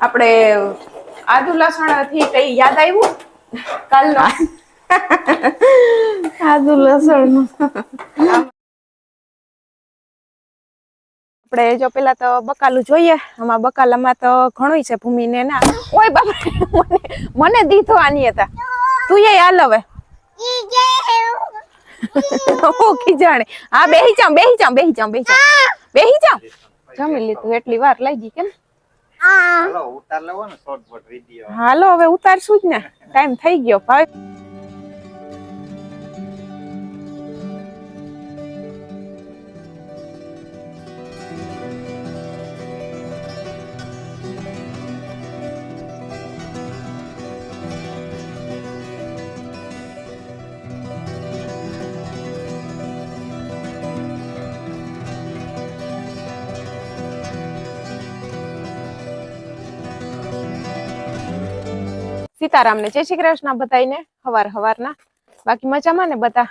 આપણે આદુ લસણથી કઈ યાદ આવ્યું? કાલનો? આદુ લસણ. આપણે જો પેલા તો બકાલું જોઈએ આમાં બકાલામાં તો ઘણું છે ભૂમિને ના. ઓય બાપા મને મને દીધો આની હતા. તું એ હાલ હવે. હું કી જાણે હા બેહી જાઉં બેહી જાઉં બેહી જાઉં બેહી જામ બેહી જામ જમી લીધું એટલી વાર લાગી કેમ? હાલો ઉતાર લેવો ને શોર્ટકટ વીડિયો હાલો હવે ઉતારશું જ ને. ટાઈમ થઈ ગયો ભાઈ. સીતારામને. જય શ્રી કૃષ્ણ બધાને હવાર હવારના. બાકી મજામાં ને બધા?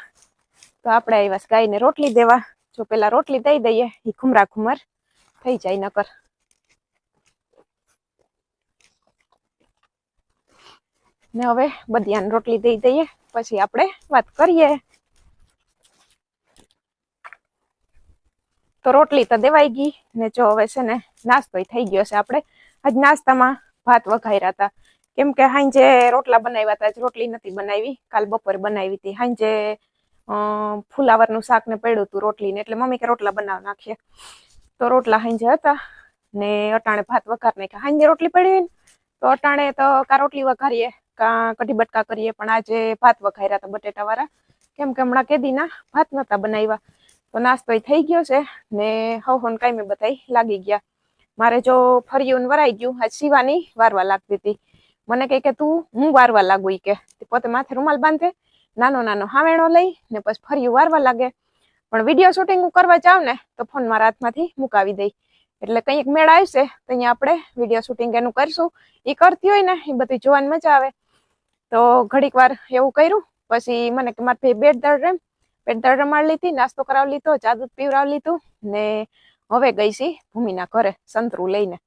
તો આપણે આવ્યા ગાયને રોટલી દેવા. જો પેલા રોટલી દઈ દઈએ એ ખુમરા ખુમર થઈ જાય નકર. ને હવે બધિયાને રોટલી દઈ દઈએ, પછી આપણે વાત કરીએ. તો રોટલી તો દેવાઈ ગઈ, ને જો હવે છે ને નાસ્તો થઈ ગયો છે આપણે. આજ નાસ્તામાં ભાત વઘાર્યા હતા. કેમ કે હાંજે રોટલા બનાવ્યા હતા આજ રોટલી નથી બનાવી. કાલ બપોરે બનાવી હતી હાંજે ફુલાવરનું શાક ને પડ્યું હતું રોટલી ને એટલે મમ્મી કે રોટલા બનાવી નાખીએ. તો રોટલા હાંજે હતા ને અટાણે ભાત વઘાર નાખ્યા. હાંજે રોટલી પડી તો અટાણે તો કા રોટલી વઘારીએ, કા કઢી બટકા કરીએ, પણ આજે ભાત વઘાર્યા હતા બટેટા વાળા. કેમ કે હમણાં કેદીના ભાત નતા બનાવ્યા. તો નાસ્તો થઈ ગયો છે ને હવ હોન કાંઈ મેં બધાય લાગી ગયા. મારે જો ફરિયું વરાઈ ગયું, આજ સીવાની વારવા લાગતી હતી. મને કહે કે તું, હું વારવા લાગુ કે. પોતે માથે રૂમાલ બાંધે, નાનો નાનો હાવેણો લઈ ને પછી ફરી વારવા લાગે. પણ વીડિયો શૂટિંગ કરવા જાવ ને, તો ફોન મારા હાથમાંથી મુકાવી દઈ એટલે કંઈક મેળ આવશે, તો અહીંયા આપણે વીડિયો શૂટિંગ એનું કરીશું. એ કરતી હોય ને એ બધી જોવાની મજા આવે. તો ઘડીક વાર એવું કર્યું, પછી મને કે મારે ભાઈ બેટ દળ રેમ. બેટ દળ રમાડી લીધી, નાસ્તો કરાવી લીધો, ચા દૂધ પીવરાવી લીધું ને હવે ગઈ છી ભૂમિના ઘરે સંતરું લઈને.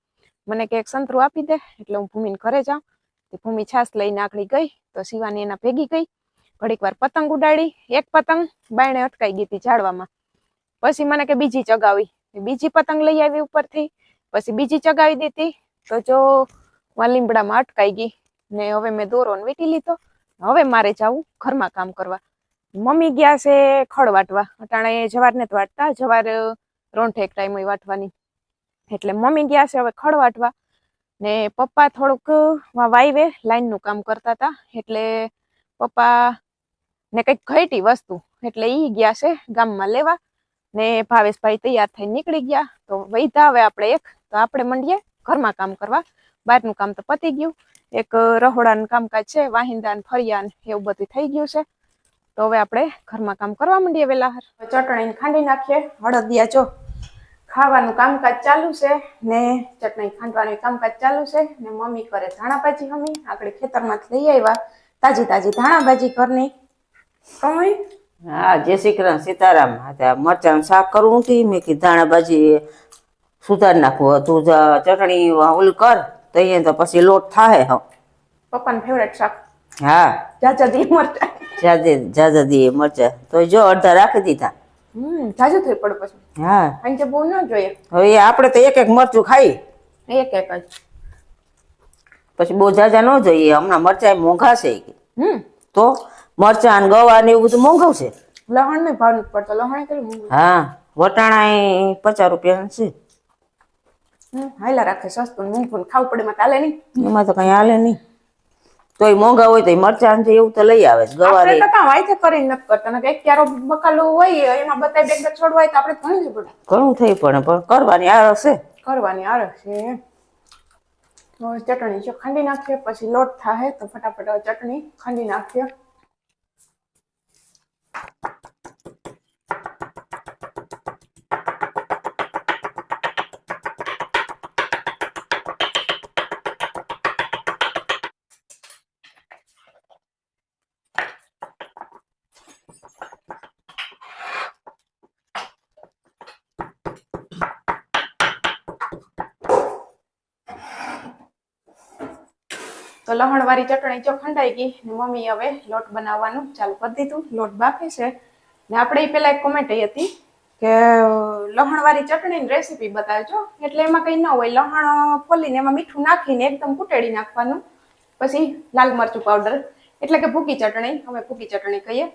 મને કે એક સંતરું આપી દે, એટલે હું ભૂમિને ઘરે જાઉં. તે ભૂમિ છાસ લઈને આકડી ગઈ તો શિવાની એના ભેગી ગઈ. ઘડીક વાર પતંગ ઉડાડી, એક પતંગ બાયણે અટકાઈ ગઈ હતી ઝાડવામાં. પછી મને કે બીજી ચગાવી. બીજી પતંગ લઈ આવી ઉપરથી. પછી બીજી ચગાવી દીધી. તો જો લીમડામાં અટકાઈ ગઈ. ને હવે મેં દોરો વીટી લીધો. હવે મારે જવું ઘરમાં કામ કરવા. મમ્મી ગયા છે ખડ વાટવા. અટાણે જવારને જ વાટતા. જવાર રોંઠે એક ટાઈમ વાટવાની. એટલે મમ્મી ગયા છે હવે ખડ વાટવા. ને પપ્પા થોડુંક વાઈવે લાઈનનું કામ કરતા હતા એટલે પપ્પા ને કંઈક ઘટી વસ્તુ, એટલે ઈ ગયા છે ગામમાં લેવા. ને ભાવેશભાઈ તૈયાર થઈ નીકળી ગયા. તો વૈધા હવે આપણે એક, તો આપણે મંડીએ ઘરમાં કામ કરવા. બહારનું કામ તો પતી ગયું. એક રહોડાનું કામકાજ છે, વાહિંદા ને ફરિયા ને એવું બધું થઈ ગયું છે. તો હવે આપણે ઘરમાં કામ કરવા માંડીએ વેલા ચટણી ખાંડી નાખીએ. હળદિયા જો. ખાવાનું કામકાજ ચાલુ છે ને ચટણી ખાંડવાનું કામકાજ ચાલુ છે ને મમ્મી કરે ધાણાભાજી હમી આપણે ખેતરમાંથી લઈ આવ્યા. તાજી તાજી ધાણાભાજી ઘરની. કઈ હા જય શ્રી કૃષ્ણ સીતારામ. તે શાક કરવું હતી મેં કીધું ધાણાભાજી સુધારી નાખું. તું ચટણી ઓલું કર. તો અહીંયા તો પછી લોટ થાય હો. પપ્પાનું ફેવરેટ શાક. હા. જાજા દી મરચા. જાજે જાજા દીએ મરચાં. તો જો અડધા રાખી દીધા. હમ જાજુ થઈ પડે પછી. હા. આજે બહુ ન જોઈએ. હવે આપણે તો એક એક મરચું ખાઈ. એક એક જ. પછી બહુ જાજા ન જોઈએ હમણાં મરચાં મોંઘા છે હમ. તો મરચાં ને ગવા ને એવું બધું મોંઘું છે લહણ ને ભાવ નથી પડતો લહણ કરી હા વટાણા પચાસ રૂપિયા છે. હાલા રાખે સસ્તું મૂંગું ખાવું પડે એમાં ચાલે નહીં. એમાં તો કઈ હાલે નહીં. તોય મોંઘા હોય તો મરચાં છે એવું તો લઈ આવે છે ગવારે. તો વાયથે કરીને નથી કરતા કંઈક ક્યારો બકાલો હોય એમાં બધા બેગ છોડવાય તો આપણે ઘણું જ પડે. ઘણું થઈ પડે પણ કરવાની આ છે. કરવાની આરે છે. ચટણી જો ખાંડી નાખીએ પછી લોટ થાય તો ફટાફટ ચટણી ખાંડી નાખીએ. તો લહણવાળી ચટણી ચોખંડાઈ ગઈ ને મમ્મી હવે લોટ બનાવવાનું ચાલુ કરી દીધું. લોટ બાફે છે. ને આપણે એ પેલા એક કોમેન્ટ હતી કે લહણવાળી ચટણીની રેસીપી બતાવજો. એટલે એમાં કઈ ન હોય. લહણ ફોલીને એમાં મીઠું નાખીને એકદમ કૂટેડી નાખવાનું. પછી લાલ મરચું પાવડર એટલે કે ભૂકી ચટણી. અમે ભૂકી ચટણી કહીએ.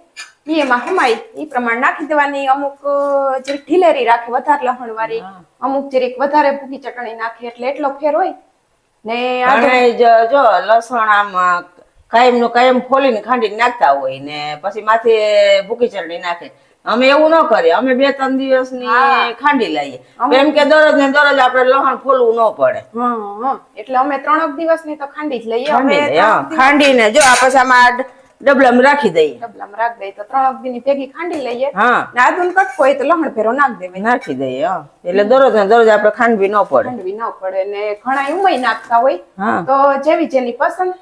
એમાં હમાય ઈ પ્રમાણે નાખી દેવાની. અમુક જરીક ઢીલેરી રાખે વધારે લહણવાળી. અમુક જરીક વધારે ભૂકી ચટણી નાખે. એટલે એટલો ફેર હોય ને આ જો લસણ આમ કાયમનું કાયમ ફોલીને ખાંડીને નાખતા હોય ને પછી માથે ભૂકી ચટણી નાખે. અમે એવું ન કરીએ અમે બે ત્રણ દિવસની ખાંડી લઈએ. એમ કે દરરોજ ને દરરોજ આપડે લહણ ફોલવું ન પડે. એટલે અમે ત્રણ દિવસની તો ખાંડી જ લઈએ. ખાંડી હા. જો આ પછી આમાં ડબલામાં રાખી દઈએ. ડબલામાં રાખી દઈએ તો ત્રણ દીની ભેગી ખાંડી લઈએ. હા. નાદુન કટકો હોય તો લહણ ફેરો નાખ દેવાય. નાખી દઈએ એટલે દરરોજ ને દરરોજ આપણે ખાંડવી ન પડે. ખાંડવી ન પડે ને ઘણા ઉમય નાખતા હોય. તો જેવી જેની પસંદ.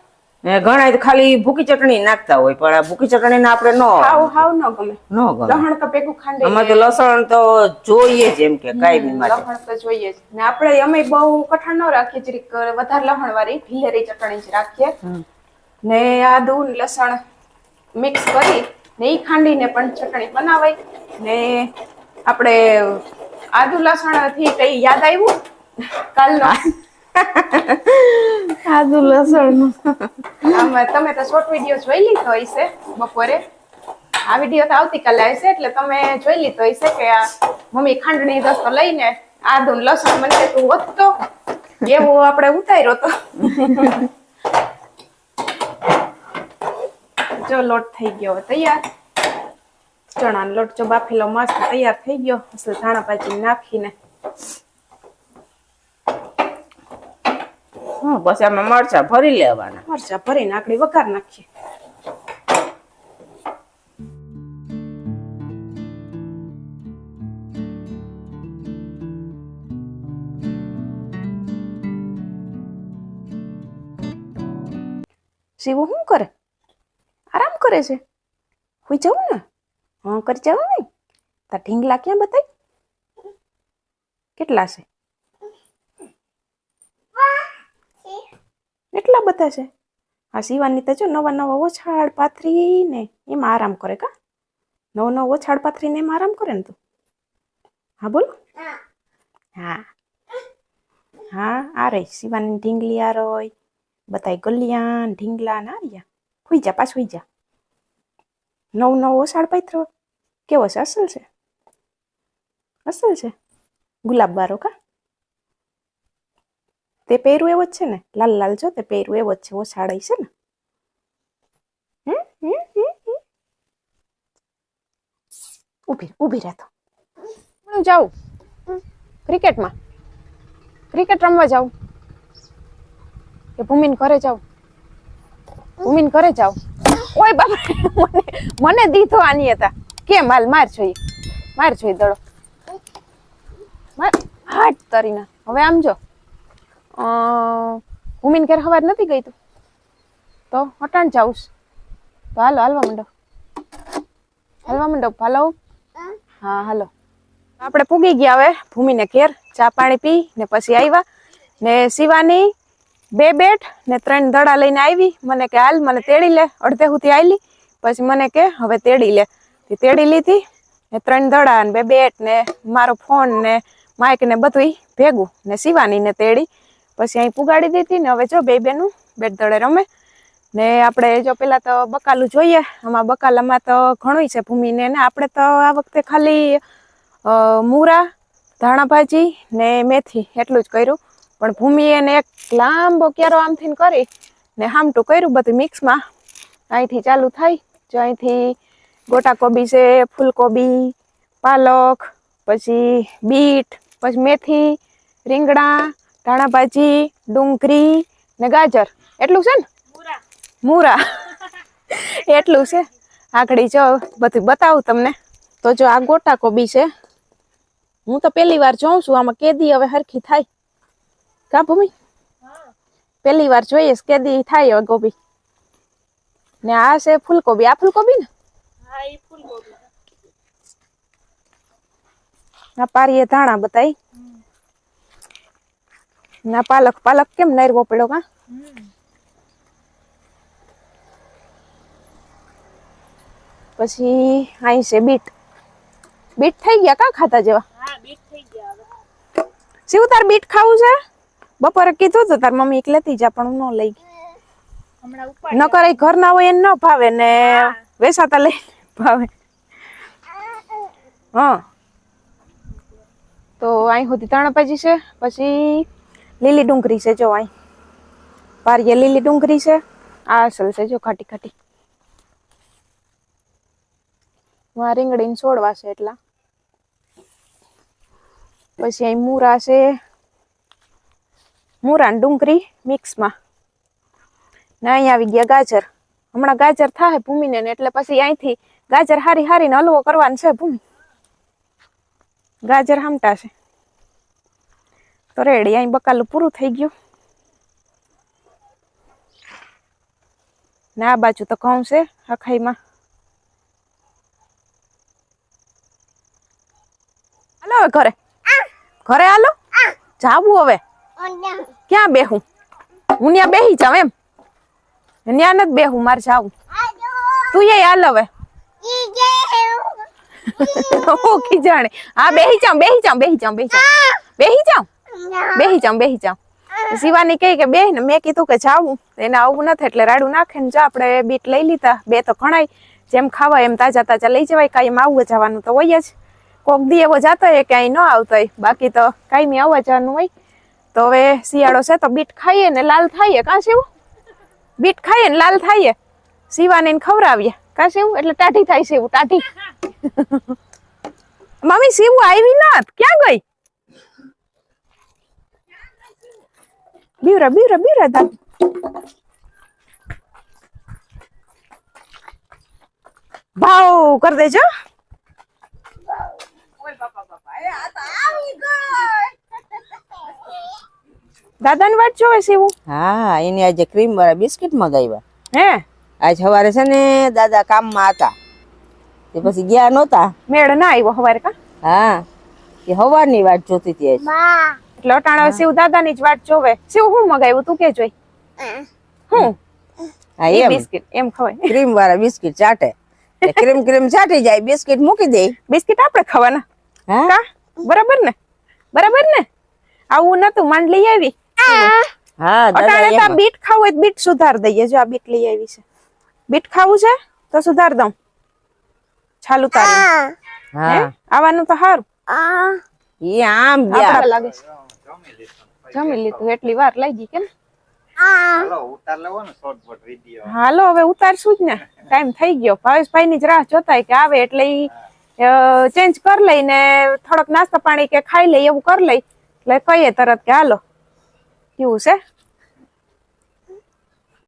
ઘણા તો ખાલી ભૂકી ચટણી નાખતા હોય પણ આ ભૂકી ચટણી ને આપણે નો હાવ હાવ ન ગમે. ન ગમે. લહણ તો ભેગું ખાંડી અમે તો લસણ તો જોઈએ જ એમ કે કાયમી માટે. લહણ તો જોઈએ જ. ને આપણે અમે બહુ કઠણ ન રાખીએ જરીક વધારે લહણ વાળી ભીલેરી ચટણી જ રાખીએ. ને આદુ લસણ મિક્સ કરી ને એ ખાંડીને પણ ચટણી બનાવાય. ને આપણે આદુ લસણથી કઈ યાદ આવ્યું? કાલનો. આદુ લસણ. આમાં તમે તો શોર્ટ વીડિયો જોઈ લીધો હશે બપોરે. આ વીડિયો તો આવતીકાલે આવશે એટલે તમે જોઈ લીધો હશે કે આ મમ્મી ખાંડણી રસ્તો લઈને આદુ ને લસણ મને તું વધતો. એવો આપણે ઉતાર્યો તો. જો લોટ થઈ ગયો તૈયાર. ચણાનો લોટ જો બાફેલો મસ્ત તૈયાર થઈ ગયો. અસલ ધાણા ભાજી નાખીને. હમ પછી આમાં મરચા ભરી લેવાના. મરચા ભરીને નાખડી વઘાર નાખીએ. શિવ શું કરે? કરે છે? હોઈ જવું ને? હા કરી જાઉં નહીં તાર ઢીંગલા ક્યાં બતાય? કેટલા છે? એટલા બધા છે? આ શિવાની તો જો નવા નવા ઓછાડ પાથરી ને એમાં આરામ કરે કા? નવો નવો ઓછાડ પાથરી ને એમાં આરામ કરે ને તું? હા, બોલ. હા. હા, આ રહી. શિવાની ઢીંગલી આ રોય બતાય ગલિયા ઢીંગલા ના રહ્યા. હુઈ જા પાછું જા. નવ નવો ઓછાડ પાથરો કેવો છે? અસલ છે? અસલ છે? ગુલાબ બારો કા? તે પહેરું એવો જ છે ને? લાલ લાલ જો, તે પહેરું એવો જ છે. ઓછાડાઈ છે ને? ઊભી ઊભી રહેતો હું જાઉં? ક્રિકેટમાં? ક્રિકેટ રમવા જાઉં? કે ભૂમિન ઘરે જાઉં? ભૂમિન ઘરે જાઉં? ઓય બાપા, મને મને દીધો આની હતા. કેમ હાલ માર જોઈએ. માર જોઈએ દડો. માર હાટ તરીના. હવે આમ જો. ઉમીન ઘેર હવાર નથી ગઈ તું? તો અટાણ જાઉં તો હાલો, હાલવા માંડો. હાલવા માંડો, હાલો. હા, હાલો. આપણે પૂગી ગયા હવે ભૂમિને ઘેર. ચા પાણી પી ને પછી આવ્યા ને શિવાની બે બેટ ને ત્રણ દડા લઈને આવી. મને કે, હાલ, મને તેડી લે. અડધે સુધી આવેલી પછી મને કે, હવે તેડી લે. તેડી લીધી ને ત્રણ દડા ને બે બેટ ને મારો ફોન ને માઇક ને બધું ભેગું ને સીવાની ને તેડી. પછી અહીં પુગાડી દીધી ને હવે જો બે બેનું બેટ દડે રમે. ને આપણે જો પેલા તો બકાલું જોઈએ. આમાં બકાલામાં તો ઘણું છે ભૂમિને ને આપણે તો આ વખતે ખાલી મૂરા ધાણા ભાજી ને મેથી એટલું જ કર્યું. પણ ભૂમિ એને એક લાંબો ક્યારો આમથી કરી ને હામટું કર્યું બધું મિક્સમાં. અહીંથી ચાલુ થાય જો અહીંથી ગોટા કોબી છે ફૂલકોબી પાલક પછી બીટ પછી મેથી રીંગણા ધાણાભાજી ડુંગળી ને ગાજર. એટલું છે ને? મૂરા. એટલું છે. આગળ જો બધું બતાવું તમને. તો જો આ ગોટા કોબી છે હું તો પહેલી વાર જોઉં છું આમાં કેદી હવે હરખી થાય. કા ભૂમિ? પેલી વાર જોઈએ કેદી થાય ગોબી ને આ છે ફૂલકોબી. આ ફૂલકોબી ને? હા પારીએ ધાણા બતાઈ. ના પાલક પાલક કેમ નરવો પડ્યો કા? પછી અહીં છે બીટ. બીટ થઈ ગયા કા ખાતા જેવા? હા બીટ થઈ ગયા હવે. શિવ તાર બીટ ખાવું છે? બપોરે કીધું તો તાર મમ્મી એક લેતી જા પણ હું ન લઈ ગઈ. ન કરે ઘર ના હોય એને ન ભાવે ને વેસાતા લઈ ભાવે. હા. તો અહીં સુધી પછી છે પછી લીલી ડુંગળી છે જો અહીં. પારીએ લીલી ડુંગળી છે આ અસલ છે જો ખાટી ખાટી. માં રીંગણીને છોડવા છે એટલા. પછી અહીં મૂરા છે મૂરા ને ડુંગળી મિક્સમાં. ને અહીં આવી ગયા ગાજર. હમણાં ગાજર થાય ભૂમિને એટલે પછી અહીંથી ગાજર હારી હારીને હલવો કરવાનો છે ભૂમિ. ગાજર હામટા છે. તો રેડી અહીં બકાલું પૂરું થઈ ગયું. ને આ બાજુ તો ઘઉં છે અખાઈમાં હાલો હવે ઘરે. ઘરે હાલો? જાવું હવે. ક્યાં બેહું? હું ત્યાં બેહી જાઉં એમ. ત્યાં નથી બેહું, મારે જાવું. તું એ હાલ હવે. હું કી જાણે હા, બેહી જાઉં બેહી જાઉં બેહી જાઉં બેહી જાઉં. બેહી જાઉં? બેહી જાઉં બેહી જાઉં. શિવાની કહી કે બેહ ને મેં કીધું કે જાવું. એને આવું નથી, એટલે રાડું નાખે ને જા આપણે બીટ લઈ લીધા. બે તો ઘણાય જેમ ખાવા, એમ તાજા તાજા લઈ જવાય. કાંઈ આવું જવાનું તો હોય જ. કોક દી એવો જતો હોય, ક્યાંય ન આવતો હોય. બાકી તો કાંઈ આવવા જવાનું હોય. તો હવે શિયાળો છે તો બીટ ખાઈએ ને લાલ થઈએ, કાં છે બીટ ખાઈએ ને લાલ થઈએ. સીવાને ખવડાવીએ, કાં છે એટલે ટાઢી થાય છે એવું ટાઢી. મમ્મી, શિવું આવી ના ક્યાં ગઈ? બીવરા બીવરા બીવરા દા ભાવ કર દેજો. દાદાની વાત જોવે શિવું હા એની આજે ક્રીમ વાળા બિસ્કિટ મગાવ્યા. હે? આજ સવારે છે ને દાદા કામમાં હતા. તે પછી ગયા નહોતા. મેળ ના આવ્યો સવારે કા? હા એ હવારની વાત જોતી હતી એટલે અટાણા શિવ દાદાની જ વાત જોવે. શિવ હું મગાવ્યું? તું કે જોઈ હું? હા એ બિસ્કિટ એમ ખવાય. ક્રીમ વાળા બિસ્કિટ ચાટે. ક્રીમ ક્રીમ ચાટી જાય બિસ્કિટ મૂકી દે. બિસ્કિટ આપણે ખાવાના. હા? કા? બરાબર ને? બરાબર ને? આવું નતું માંડ લઈ આવી. હા અટાણે તો બીટ ખાવું હોય બીટ સુધાર દઈએ જો આ બીટ લઈ આવી છે. બીટ ખાવું છે તો સુધાર દઉં. છાલ ઉતારી હા. આવવાનું તો સારું. એ આમ ગયા. લાગે છે. જમી લીધું એટલી વાર લાગી કે ને હાલો ઉતાર લેવો ને શોર્ટકટ વીડિયો હાલો હવે ઉતારશું જ ને. ટાઈમ થઈ ગયો. ભાવેશભાઈ ની જ રાહ જોતા કે આવે એટલે ચેન્જ કરી લઈ ને થોડોક નાસ્તા પાણી કે ખાઈ લઈ એવું કરી લઈ. એટલે કહીએ તરત કે હાલો. કેવું છે?